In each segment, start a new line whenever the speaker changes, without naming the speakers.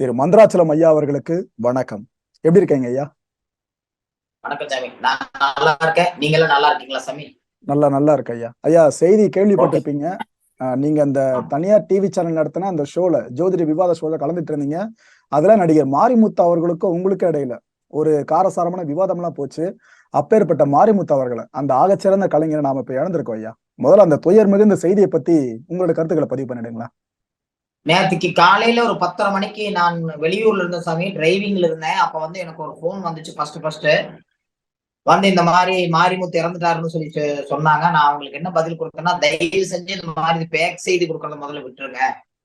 திரு மந்திராச்சலம் ஐயா அவர்களுக்கு வணக்கம். எப்படி இருக்கீங்க ஐயா?
வணக்கம் சாமி. நான் நல்லா இருக்கேன். நீங்களும் நல்லா இருக்கீங்களா சாமி?
நல்லா நல்லா இருக்கு ஐயா. ஐயா செய்தி கேள்விப்பட்டிருப்பீங்க. நீங்க அந்த தனியார் டிவி சேனல் நடத்தின அந்த ஷோல ஜோதிட விவாத ஷோல கலந்துட்டு இருந்தீங்க. அதுல நடிகர் மாரிமுத்து அவர்களுக்கும் உங்களுக்கும் இடையில ஒரு காரசாரமான விவாதம் எல்லாம் போச்சு. அப்பேற்பட்ட மாரிமுத்து அவர்களை அந்த ஆகச்சிறந்த கலைஞரை நாம இப்ப இழந்திருக்கோம் ஐயா. முதல்ல அந்த துயர் மிகுந்த செய்தியை பத்தி உங்களோட கருத்துக்களை பதிவு பண்ணிடுங்களா
நேற்றுக்கு காலையில ஒரு பத்தரை மணிக்கு நான் வெளியூர்ல இருந்த சாமி டிரைவிங்ல இருந்தேன். அப்ப வந்து எனக்கு ஒரு ஃபோன் வந்துச்சு ஃபர்ஸ்ட் ஃபர்ஸ்ட் வந்து இந்த மாதிரி மாரிமுத்து இறந்துட்டாருன்னு சொல்லி சொன்னாங்க. நான் அவங்களுக்கு என்ன பதில் கொடுத்தேன்னா தயவு செஞ்சு இந்த மாதிரி பேக் செய்தி கொடுக்கறத முதல்ல விட்டுருங்க.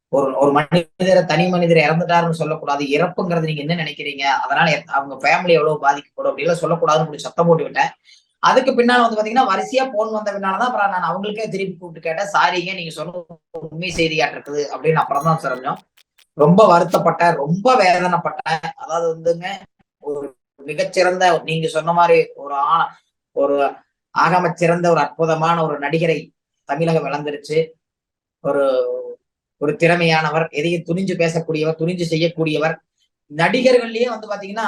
ஒரு ஒரு மனிதரை தனி மனிதர் இறந்துட்டாருன்னு சொல்லக்கூடாது. இறப்புங்கிறது நீங்க என்ன நினைக்கிறீங்க? அதனால அவங்க ஃபேமிலி எவ்வளவு பாதிக்கப்படும்? அப்படிலாம் சொல்லக்கூடாதுன்னு சொல்லி சத்தம் போட்டு விட்டேன் அதுக்கு பின்னால வந்து பாத்தீங்கன்னா வரிசையா போன் வந்த பின்னாலதான் அப்புறம் நான் அவங்களுக்கே திருப்பி கூப்பிட்டு கேட்டேன். சாரிங்க நீங்க சொன்ன உண்மை செய்தியா இருக்குது. அப்படின்னு அப்புறம் தான் சொன்னோம் ரொம்ப வருத்தப்பட்டேன் ரொம்ப வேதனைப்பட்டேன். அதாவது வந்துங்க ஒரு மிகச்சிறந்த நீங்க சொன்ன மாதிரி ஒரு ஆ ஒரு ஆகம சிறந்த ஒரு அற்புதமான ஒரு நடிகரை தமிழகம் விளந்துருச்சு ஒரு ஒரு திறமையானவர் எதையும் துணிஞ்சு பேசக்கூடியவர் துணிஞ்சு செய்யக்கூடியவர். நடிகர்கள்லயே வந்து பாத்தீங்கன்னா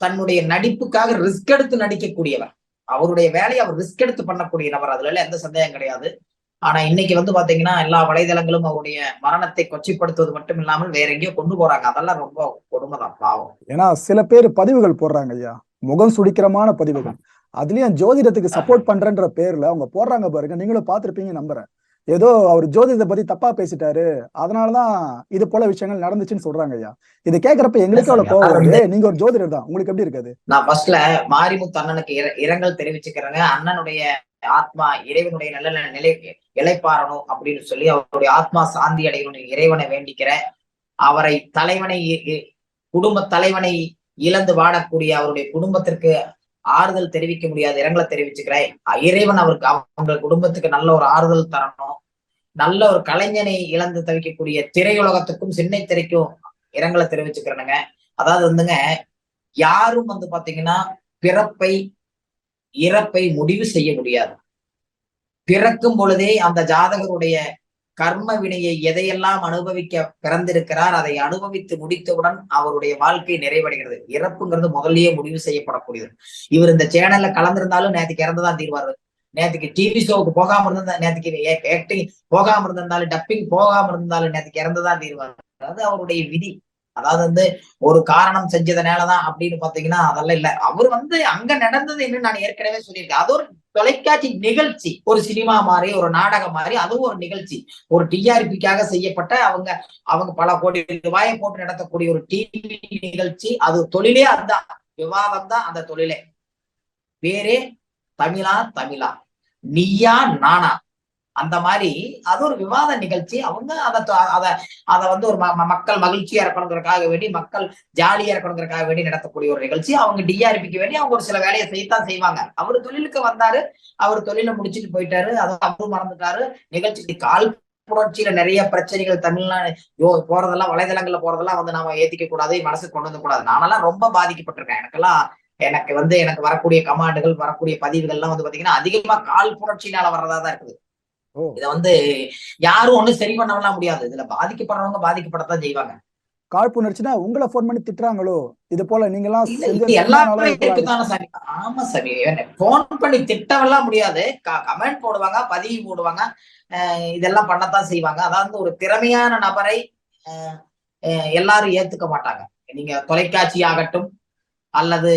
தன்னுடைய நடிப்புக்காக ரிஸ்க் எடுத்து நடிக்கக்கூடியவர். அவருடைய வேலையை அவர் ரிஸ்க் எடுத்து பண்ணக்கூடிய நபர். அதுல எந்த சந்தேகம் கிடையாது. ஆனா இன்னைக்கு வந்து பாத்தீங்கன்னா எல்லா வலைதளங்களும் அவருடைய மரணத்தை கொச்சைப்படுத்துவது மட்டும் இல்லாமல் வேற எங்கேயோ கொண்டு போறாங்க. அதெல்லாம் ரொம்ப கொடுமைதான் பாவம்.
ஏன்னா சில பேர் பதிவுகள் போடுறாங்க ஐயா. முகம் சுடிக்கிறமான பதிவுகள். அதுலயும் ஜோதிடத்துக்கு சப்போர்ட் பண்றேன்ற பேர்ல அவங்க போடுறாங்க பாருங்க. நீங்களும் பாத்திருப்பீங்க நம்புறேன். ஏதோ அவர் ஜோதிடத்தை பத்தி தப்பா பேசிட்டாரு. அதனாலதான் இது போல விஷயங்கள் நடந்துச்சுன்னு சொல்றாங்க ஐயா. இது கேக்குறப்ப எங்களுக்கு அவ்வளவு கோவம் நீங்க ஒரு ஜோதிடர் தான். உங்களுக்கு எப்படி இருக்காது?
நான் ஃபர்ஸ்ட்ல மாரிமுத்து அண்ணனுக்கு இர- இரங்கல் தெரிவிச்சுக்கிறேங்க. அண்ணனுடைய ஆத்மா இறைவனுடைய நல்ல நிலை இளைப்பாறணும் அப்படின்னு சொல்லி அவருடைய ஆத்மா சாந்தி அடையணும் இறைவனை வேண்டிக்கிறேன். அவரை தலைவனை குடும்ப தலைவனை இழந்து வாடக்கூடிய அவருடைய குடும்பத்திற்கு ஆறுதல் தெரிவிக்க முடியாத இரங்கலை தெரிவிச்சுக்கிறேன். இறைவன் அவருக்கு அவங்க குடும்பத்துக்கு நல்ல ஒரு ஆறுதல் தரணும். நல்ல ஒரு கலைஞனை இழந்து தவிக்கக்கூடிய திரையுலகத்துக்கும் சின்ன திரைக்கும் இரங்கலை தெரிவிச்சுக்கிறேனுங்க. அதாவது வந்துங்க யாரும் வந்து பாத்தீங்கன்னா பிறப்பை இறப்பை முடிவு செய்ய முடியாது. பிறக்கும் பொழுதே அந்த ஜாதகருடைய கர்ம வினையை எதையெல்லாம் அனுபவிக்க பிறந்திருக்கிறார் அதை அனுபவித்து முடித்தவுடன் அவருடைய வாழ்க்கை நிறைவடைகிறது. இறப்புங்கிறது முதல்லயே முடிவு செய்யப்படக்கூடியது. இவர் இந்த சேனல்ல கலந்திருந்தாலும் நேற்றுக்கு இறந்துதான் தீர்வாரு. நேற்றுக்கு டிவி ஷோவுக்கு போகாம இருந்தா நேற்றுக்கு ஆக்டிங் போகாம இருந்திருந்தாலும் டப்பிங் போகாம இருந்தாலும் நேற்றுக்கு இறந்துதான் தீர்வாரு. அது அவருடைய விதி. அதாவது வந்து ஒரு காரணம் செஞ்சதுனாலதான் அப்படின்னு பாத்தீங்கன்னா அதெல்லாம் இல்ல. அவர் வந்து அங்க நடந்தது என்ன நான் ஏற்கனவே சொல்லியிருக்கேன். அது ஒரு தொலைக்காட்சி நிகழ்ச்சி. ஒரு சினிமா மாதிரி ஒரு நாடகம் மாதிரி அதுவும் ஒரு நிகழ்ச்சி. ஒரு டிஆர்பிக்காக செய்யப்பட்ட அவங்க அவங்க பல கோடி ரூபாயை போட்டு நடத்தக்கூடிய ஒரு டிவி நிகழ்ச்சி. அது தொழிலே அதுதான். விவாதம் தான் அந்த தொழிலே. பேரே தமிழா தமிழா. நீயா நானா. அந்த மாதிரி அது ஒரு விவாத நிகழ்ச்சி. அவங்க அதை அதை அதை வந்து ஒரு ம- மக்கள் மகிழ்ச்சியா இருக்கணுங்கிறதுக்காக வேண்டி மக்கள் ஜாலியா இருக்கணுங்கிறதுக்காக வேண்டி நடத்தக்கூடிய ஒரு நிகழ்ச்சி. அவங்க டிஆர்பிக்கு வேண்டி அவங்க ஒரு சில வேலையை செய்யத்தான் செய்வாங்க. அவர் தொழிலுக்கு வந்தாரு. அவர் தொழிலை முடிச்சிட்டு போயிட்டாரு. அதை அவரும் மறந்துட்டாரு. நிகழ்ச்சி கால் புணர்ச்சியில நிறைய பிரச்சனைகள் தமிழ்நாடு யோ போறதெல்லாம் வலைதளங்கள்ல போறதெல்லாம் வந்து நாம ஏத்திக்க கூடாது மனசுக்கு கொண்டு வந்து கூடாது. நானெல்லாம் ரொம்ப பாதிக்கப்பட்டிருக்கேன். எனக்கெல்லாம் எனக்கு வந்து எனக்கு வரக்கூடிய கமாண்டுகள் வரக்கூடிய பதிவுகள்லாம் வந்து பாத்தீங்கன்னா அதிகமா கால் புணர்ச்சினால வர்றதா தான் இருக்குது. இத வந்து யாரும் ஒண்ணும் சரி பண்ணலாம் முடியாது. இதுல பாதிக்கப்படுறவங்க பாதிக்கப்படத்தான் செய்வாங்க.
காழ்ப்புணர்ச்சினா உங்களை ஃபோன் பண்ணி திட்டுறாங்களோ? இது போல நீங்க எல்லாம்
ஆமா சாமி. போன் பண்ணி திட்டவெல்லாம் முடியாது. கமெண்ட் போடுவாங்க பதிவு போடுவாங்க. இதெல்லாம் பண்ணத்தான் செய்வாங்க. அதாவது ஒரு திறமையான நபரை எல்லாரும் ஏத்துக்க மாட்டாங்க. நீங்க தொலைக்காட்சி ஆகட்டும் அல்லது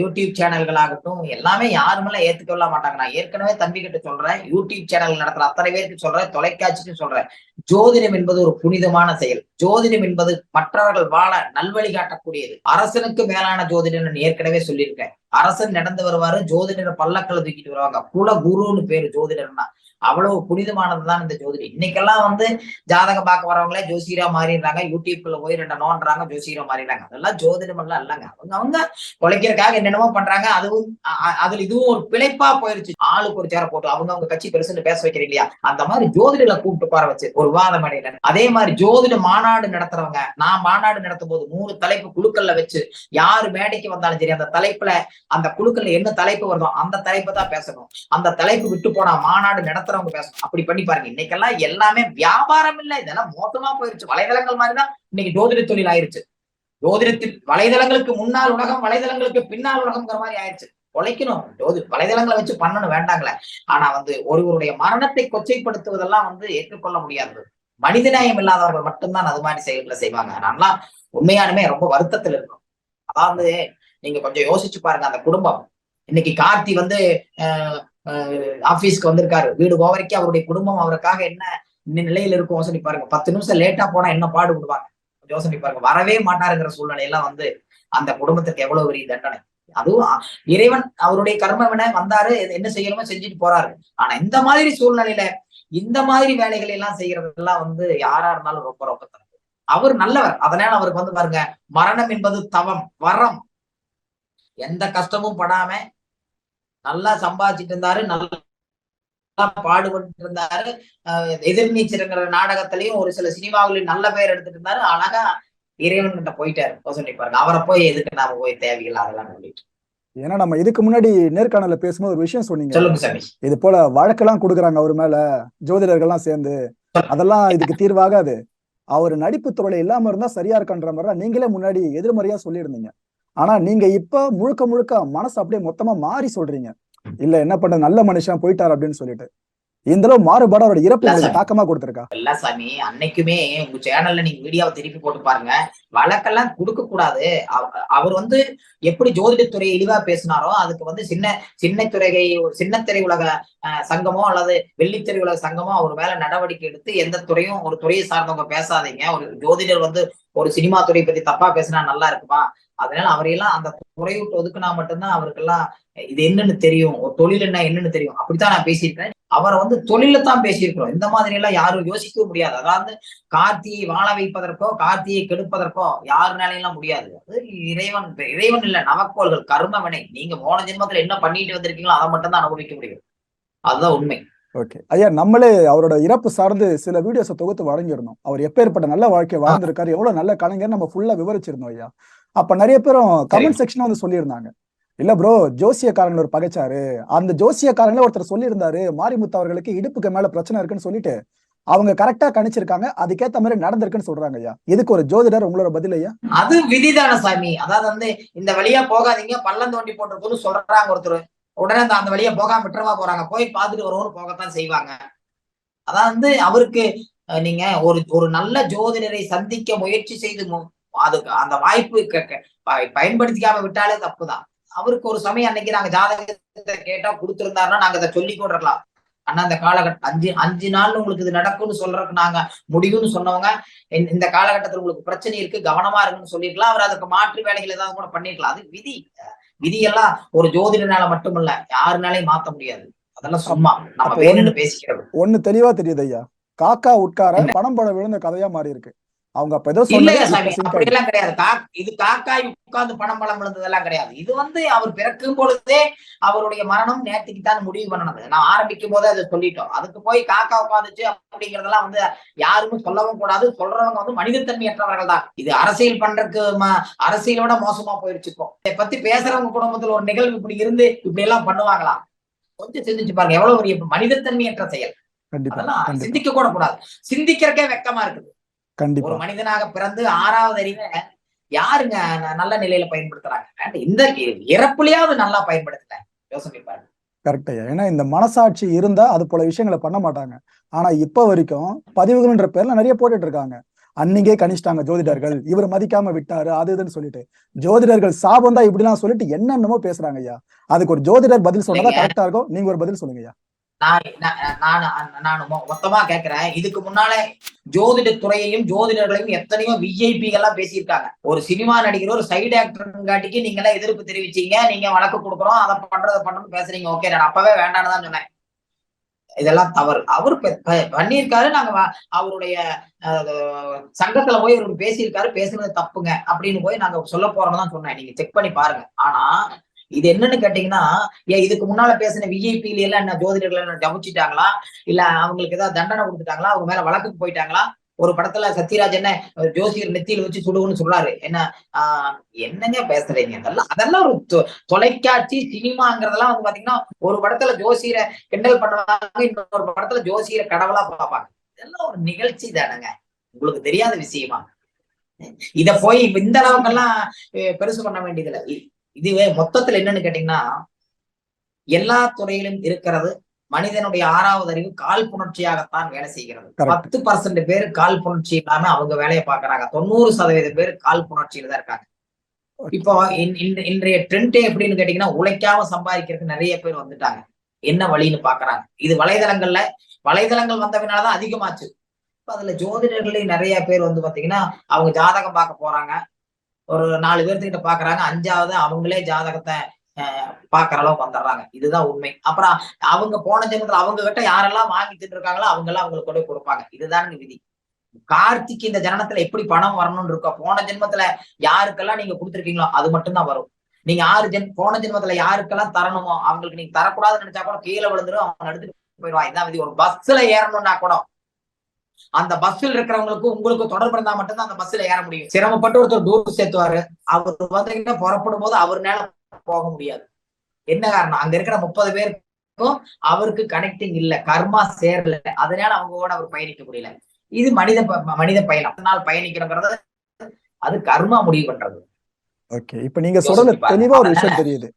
யூடியூப் சேனல்களாகட்டும் எல்லாமே யாருமெல்லாம் ஏத்துக்கவே மாட்டாங்க. நான் ஏற்கனவே தம்பி கிட்ட சொல்றேன் யூடியூப் சேனல் நடத்துற அத்தனை பேருக்கு சொல்றேன் தொலைக்காட்சிக்கும் சொல்றேன். ஜோதிடம் என்பது ஒரு புனிதமான செயல். ஜோதிடம் என்பது மற்றவர்கள் வாழ நல்வழி காட்டக்கூடியது. அரசனுக்கு மேலான ஜோதிடம் ஏற்கனவே சொல்லியிருக்கேன். அரசன் நடந்து வருவாரு ஜோதிடர் பல்லக்களை தூக்கிட்டு வருவாங்க. குல குருன்னு பேரு ஜோதிடர்னா. அவ்வளவு புனிதமானதுதான் இந்த ஜோதிடம். இன்னைக்கெல்லாம் வந்து ஜாதகம் பார்க்க வரவங்களே ஜோசியரா மாறிடுறாங்க. யூடியூப்ல போய் ரெண்டு நோன்றாங்க ஜோசியரா மாறிடுறாங்க. அதெல்லாம் ஜோதிடம் எல்லாம் இல்லைங்க. அவங்க அவங்க உழைக்கிறதுக்காக என்னென்னமோ பண்றாங்க. அதுவும் அதுல இதுவும் ஒரு பிழைப்பா போயிருச்சு. ஆளுக்கு ஒரு சேர போட்டு அவங்க அவங்க கட்சி பெருசுன்னு பேச வைக்கிறீங்க இல்லையா? அந்த மாதிரி ஜோதிடல கூப்பிட்டு போற வச்சு ஒரு விவாதம் அடையில அதே மாதிரி ஜோதிட மாநாடு நடத்துறவங்க நான் மாநாடு நடத்தும் போது நூறு தலைப்பு குழுக்கள்ல வச்சு யாரு மேடைக்கு வந்தாலும் சரி அந்த தலைப்புல அந்த குழுக்கள்ல என்ன தலைப்பு வருதோ அந்த தலைப்பை தான் பேசணும். அந்த தலைப்பு விட்டு போனா மாநாடு நடத்த நடத்துறவங்க பேசணும் அப்படி பண்ணி பாருங்க. இன்னைக்கெல்லாம் எல்லாமே வியாபாரம் இல்ல. இதெல்லாம் மோசமா போயிருச்சு. வலைதளங்கள் மாதிரிதான் இன்னைக்கு ஜோதிட தொழில் ஆயிருச்சு. ஜோதிடத்தில் வலைதளங்களுக்கு முன்னால் உலகம் வலைதளங்களுக்கு பின்னால் உலகம்ங்கிற மாதிரி ஆயிருச்சு. உழைக்கணும். ஜோதி வலைதளங்களை வச்சு பண்ணணும். வேண்டாங்களே. ஆனா வந்து ஒருவருடைய மரணத்தை கொச்சைப்படுத்துவதெல்லாம் வந்து ஏற்றுக்கொள்ள முடியாது. மனிதநேயம் இல்லாதவர்கள் மட்டும்தான் அது மாதிரி செயல்களை செய்வாங்க. அதனால உண்மையானுமே ரொம்ப வருத்தத்தில் இருக்கும் அதாவது நீங்க கொஞ்சம் யோசிச்சு பாருங்க. அந்த குடும்பம். இன்னைக்கு கார்த்தி வந்து ஆபீஸ்க்கு வந்திருக்காரு. வீடு போவரைக்கும் அவருடைய குடும்பம் அவருக்காக என்ன இந்த நிலையில இருக்கும் யோசனை பாருங்க. பத்து நிமிஷம் லேட்டா போனா என்ன பாடு விடுவாங்க? யோசனை பாருங்க. வரவே மாட்டாருங்கிற சூழ்நிலையெல்லாம் வந்து அந்த குடும்பத்துக்கு எவ்வளவு பெரிய தண்டனை? அதுவும் இறைவன் அவருடைய கர்மவினை வந்தாரு என்ன செய்யணுமோ செஞ்சுட்டு போறாரு. ஆனா இந்த மாதிரி சூழ்நிலையில இந்த மாதிரி வேலைகள் எல்லாம் செய்யறதெல்லாம் வந்து யாரா இருந்தாலும் ரொம்ப ரொம்ப தப்பு அவர் நல்லவர். அதனால அவருக்கு வந்து பாருங்க மரணம் என்பது தவம் வரம். எந்த கஷ்டமும் படாம நல்லா சம்பாதிச்சிட்டு இருந்தாரு நல்லா பாடுபட்டு இருந்தாரு எதிர்நீச்சருங்கிற நாடகத்திலையும் ஒரு சில சினிமாவிலையும் நல்ல பெயர் எடுத்துட்டு இருந்தாரு அழகா இறைவன் கிட்ட போயிட்டாரு சொல்லி பாருங்க. அவரை போய் எதுக்கு நாம போய் தேவையில்லை அதெல்லாம் சொல்லிட்டு.
ஏன்னா நம்ம இதுக்கு முன்னாடி நேர்காணல பேசும்போது ஒரு விஷயம் சொன்னீங்க. இது போல வழக்கெல்லாம் கொடுக்குறாங்க அவர் மேல ஜோதிடர்கள்லாம் சேர்ந்து. அதெல்லாம் இதுக்கு தீர்வாகாது. அவர் நடிப்பு துறையில இல்லாம இருந்தா சரியா இருக்கான்ற மாதிரி நீங்களே முன்னாடி எதிர்மறையா சொல்லியிருந்தீங்க. ஆனா நீங்க இப்ப முழுக்க முழுக்க மனசு அப்படியே மொத்தமா மாறி சொல்றீங்க. இல்ல என்ன பண்றது நல்ல மனுஷன் போயிட்டார் அப்படின்னு சொல்லிட்டு. இந்த அளவு மாறுபாடு அவரோட இறப்பு உங்களுக்கு தாக்கமா கொடுத்திருக்கா?
இல்ல சாமி. அன்னைக்குமே உங்க சேனல்ல நீங்க வீடியோவை திருப்பி போட்டு பாருங்க. வழக்கெல்லாம் கொடுக்க கூடாது அவர் வந்து எப்படி ஜோதிடத்துறை இழிவா பேசினாரோ அதுக்கு வந்து சின்ன சின்ன துறை சின்ன திரை உலக சங்கமோ அல்லது வெள்ளித்திரை உலக சங்கமோ அவர் மேல நடவடிக்கை எடுத்து எந்த துறையும் ஒரு துறையை சார்ந்தவங்க பேசாதீங்க. ஒரு ஜோதிடர் வந்து ஒரு சினிமா துறை பத்தி தப்பா பேசினா நல்லா இருக்குமா? அதனால அவரையெல்லாம் அந்த துறையை விட்டு ஒதுக்குனா மட்டும்தான் அவருக்கெல்லாம் இது என்னன்னு தெரியும். ஒரு தொழில் என்ன என்னன்னு தெரியும். அப்படித்தான் நான் பேசியிருக்கேன். அவரை வந்து தொழில தான் பேசியிருக்கிறோம். இந்த மாதிரி எல்லாம் யாரும் யோசிக்கவே முடியாது. அதாவது கார்த்தியை வாழ வைப்பதற்கோ கார்த்தியை கெடுப்பதற்கோ யாருனாலையெல்லாம் முடியாது. அது இறைவன் இறைவன் இல்ல நவக்கோள்கள் கர்ம வினை நீங்க போன ஜென்மத்துல என்ன பண்ணிட்டு வந்திருக்கீங்களோ அதை மட்டும் தான் அனுபவிக்க முடியும். அதுதான் உண்மை.
ஓகே ஐயா நம்மளே அவரோட இறப்பு சார்ந்து சில வீடியோஸை தொகுத்து வழங்கியிருந்தோம் அவர் எப்பேற்பட்ட நல்ல வாழ்க்கை வாழ்ந்திருக்காரு எவ்வளவு நல்ல கலைஞர் நம்ம ஃபுல்லா விவரிச்சிருந்தோம் ஐயா. அப்ப நிறைய பேரும் கமெண்ட் செக்ஷன் வந்து சொல்லியிருந்தாங்க. இல்ல ப்ரோ ஜோசியக்காரங்க ஒரு பகைச்சாரு. அந்த ஜோசியக்காரங்கள ஒருத்தர் சொல்லியிருந்தாரு மாரிமுத்து அவர்களுக்கு இடுப்புக்கு மேல பிரச்சனை இருக்குன்னு சொல்லிட்டு அவங்க கரெக்டா கணிச்சிருக்காங்க அதுக்கேத்த மாதிரி நடந்திருக்குன்னு சொல்றாங்க ஐயா. இதுக்கு ஒரு ஜோதிடர் உங்களோட பதில் ஐயா?
அது விதிதான சாமி. அதாவது வந்து இந்த வழியா போகாதீங்க பள்ளம் தோண்டி போட்டிருக்குன்னு சொல்றாங்க ஒருத்தர். உடனே அந்த அந்த வழியா போகாம விட்டுறவா போறாங்க. போய் பார்த்துட்டு வருவோம்னு போகத்தான் செய்வாங்க. அதான் வந்து அவருக்கு நீங்க ஒரு ஒரு நல்ல ஜோதிடரை சந்திக்க முயற்சி செய்து அதுக்கு அந்த வாய்ப்பு பயன்படுத்திக்காம விட்டாலே தப்புதான். அவருக்கு ஒரு சமயம் அன்னைக்கு நாங்க ஜாதகத்தை கேட்டா கொடுத்துருந்தாருன்னா நாங்க அதை சொல்லி கொடுக்கலாம். ஆனா அந்த காலகட்டம் அஞ்சு அஞ்சு நாள் உங்களுக்கு இது நடக்கும்னு சொல்றதுக்கு நாங்க முடியும்னு சொன்னவங்க இந்த காலகட்டத்தில் உங்களுக்கு பிரச்சனை இருக்கு கவனமா இருக்குன்னு சொல்லிருக்கலாம். அவர் அதுக்கு மாற்று வேலைகள் ஏதாவது கூட பண்ணிருக்கலாம். அது விதி. விதியெல்லாம் ஒரு ஜோதிடனால மட்டுமல்ல யாருனாலையும் மாத்த முடியாது. அதெல்லாம் சும்மா நம்ம வேணும்னு பேசிக்கிறது
ஒண்ணு தெளிவா தெரியுது ஐயா. காக்கா உட்கார பணம் படம் விழுந்த கதையா மாறி இருக்கு அவங்க அப்ப ஏதோ
இல்லையா சாமி அப்படி எல்லாம் கிடையாது. இது காக்காய் உட்கார்ந்து பணம் பலம் விழுந்ததெல்லாம் கிடையாது. இது வந்து அவர் பிறக்கும் பொழுதே அவருடைய மரணம் நேற்றுக்கு தான் முடிவு பண்ணனது நான் ஆரம்பிக்கும் போதே அதை சொல்லிட்டோம். அதுக்கு போய் காக்கா உட்காந்துச்சு அப்படிங்கறதெல்லாம் வந்து யாருமே சொல்லவும் கூடாது. சொல்றவங்க வந்து மனிதத்தன்மையற்றவர்கள் தான். இது அரசியல் பண்றதுக்கு அரசியலோட மோசமா போயிருச்சுக்கோ இதை பத்தி பேசுறவங்க குடும்பத்துல ஒரு நிகழ்வு இப்படி இருந்து இப்படி எல்லாம் பண்ணுவாங்களா? கொஞ்சம் சிந்திச்சு பாருங்க. எவ்வளவு பெரிய மனிதத்தன்மையற்ற செயல். சிந்திக்க கூட கூடாது. சிந்திக்கிறக்கே வெக்கமா இருக்குது.
கண்டிப்பா.
ஒரு மனிதனாக பிறந்து ஆறாவது அறிவை யாருங்க நல்ல நிலையில பயன்படுத்துறாங்க? இந்த இறப்புலயாவது நல்லா பயன்படுத்துறேன் யோசனை பாருங்க.
ஏன்னா இந்த மனசாட்சி இருந்தா அது போல விஷயங்களை பண்ண மாட்டாங்க. ஆனா இப்ப வரைக்கும் பதிவுகள்ன்ற பேர்ல நிறைய போட்டுட்டு இருக்காங்க. அன்னைக்கே கணிச்சிட்டாங்க ஜோதிடர்கள் இவர் மதிக்காம விட்டாரு அது இதுன்னு சொல்லிட்டு. ஜோதிடர்கள் சாபம் தான் இப்படிலாம் சொல்லிட்டு என்னென்னமோ பேசுறாங்க ஐயா. அதுக்கு ஒரு ஜோதிடர் பதில் சொன்னதா கரெக்டா இருக்கும். நீங்க ஒரு பதில் சொல்லுங்க ஐயா.
நான் நான் மொத்தமா கேக்குறேன். இதுக்கு முன்னாலே ஜோதிட துறையையும் ஜோதிடர்களையும் எத்தனையோ விஐபிகள்லாம் பேசியிருக்காங்க. ஒரு சினிமா நடிகர் ஒரு சைடு ஆக்டருங்காட்டிக்கு நீங்க எல்லாம் எதிர்ப்பு தெரிவிச்சீங்க. நீங்க வழக்கு கொடுக்குறோம். அதை பண்றதை பண்ணணும் பேசுறீங்க. ஓகே நான் அப்பவே வேண்டான்னு தான் சொன்னேன். இதெல்லாம் தவறு. அவர் பண்ணியிருக்காரு. நாங்க அவருடைய சங்கத்துல போய் இவருக்கு பேசியிருக்காரு. பேசுனது தப்புங்க. அப்படின்னு போய் நாங்க சொல்ல போறோம்னு தான் சொன்னேன். நீங்க செக் பண்ணி பாருங்க. ஆனா இது என்னன்னு கேட்டீங்கன்னா ஏன் இதுக்கு முன்னால பேசின விஐபில எல்லாம் என்ன ஜோதிடர்கள் என்ன ஜமிச்சிட்டாங்களா இல்ல அவங்களுக்கு ஏதாவது தண்டனை கொடுத்துட்டாங்களா? அவங்க மேல வழக்குக்கு போயிட்டாங்களா? ஒரு படத்துல சத்யராஜ் என்ன ஜோசியர் நெத்தியில் வச்சு சுடுவோம்னு சொல்றாரு. என்ன ஆஹ் என்னங்க பேசுறீங்க? அதெல்லாம் அதெல்லாம் ஒரு தொ- தொலைக்காட்சி சினிமாங்கிறதெல்லாம் வந்து பாத்தீங்கன்னா ஒரு படத்துல ஜோசியரை கிண்டல் பண்ணுவாங்க இன்னொரு படத்துல ஜோசியரை கடவுளா பார்ப்பாங்க. இதெல்லாம் ஒரு நிகழ்ச்சி தானங்க. உங்களுக்கு தெரியாத விஷயமா? இத போய் இந்த அளவுக்கெல்லாம் பெருசு பண்ண வேண்டியதுல இதுவே மொத்தத்துல என்னன்னு கேட்டீங்கன்னா எல்லா துறையிலும் இருக்கிறது மனிதனுடைய ஆறாவது அறிவு காழ்ப்புணர்ச்சியாகத்தான் வேலை செய்கிறது. பத்து பர்சன்ட் பேர் காழ்ப்புணர்ச்சி இல்லாம அவங்க வேலையை பாக்குறாங்க தொண்ணூறு சதவீத பேர் காழ்ப்புணர்ச்சியில தான் இருக்காங்க. இப்போ இன்- இன்- இன்றைய ட்ரெண்டே எப்படின்னு கேட்டீங்கன்னா உழைக்காம சம்பாதிக்கிறதுக்கு நிறைய பேர் வந்துட்டாங்க. என்ன வழின்னு பாக்குறாங்க இது வலைதளங்கள்ல வலைதளங்கள் வந்ததுனாலதான் அதிகமாச்சு. இப்ப அதுல ஜோதிடர்களே நிறைய பேர் வந்து பாத்தீங்கன்னா அவங்க ஜாதகம் பார்க்க போறாங்க. ஒரு நாலு பேர்த்துக்கிட்ட பாக்குறாங்க. அஞ்சாவது அவங்களே ஜாதகத்தை பாக்குற அளவுக்கு வந்துடுறாங்க. இதுதான் உண்மை. அப்புறம் அவங்க போன ஜென்மத்துல அவங்க கிட்ட யாரெல்லாம் வாங்கி இருக்காங்களோ அவங்க எல்லாம் அவங்களுக்கு கூட கொடுப்பாங்க. இதுதானுங்க விதி. கார்த்திக் இந்த ஜனனத்துல எப்படி பணம் வரணும்னு இருக்கோ போன ஜென்மத்துல யாருக்கெல்லாம் நீங்க கொடுத்துருக்கீங்களோ அது மட்டும்தான் வரும். நீங்க ஆறு ஜென் போன ஜென்மத்துல யாருக்கெல்லாம் தரணுமோ அவங்களுக்கு நீங்க தரக்கூடாதுன்னு நினைச்சா கூட கீழே விழுந்துரும் அவங்க எடுத்துட்டு போயிடுவான். இதான் விதி. ஒரு பஸ்ல ஏறணும்னா கூட அந்த பஸ்ஸில் இருக்கிறவங்களுக்கு உங்களுக்கு தொடர்பு இருந்தா மட்டும்தான் அந்த பஸ்ல ஏற முடியும். சிரமப்பட்டு ஒருத்தர் தூரம் சேர்த்துவாரு. அவர் வந்தீங்கன்னா புறப்படும் போது அவர்னால போக முடியாது. என்ன காரணம்? அங்க இருக்கிற முப்பது பேருக்கும் அவருக்கு கனெக்டிங் இல்ல. கர்மா சேரல. அதனால அவங்க கூட அவர் பயணிக்க முடியல. இது மனித மனித பயணம். அதனால் பயணிக்கணுங்கிறது அது கர்மா முடிவு பண்றது.
ஓகே இப்ப நீங்க சொல்றது. தெளிவா ஒரு விஷயம் தெரியுது.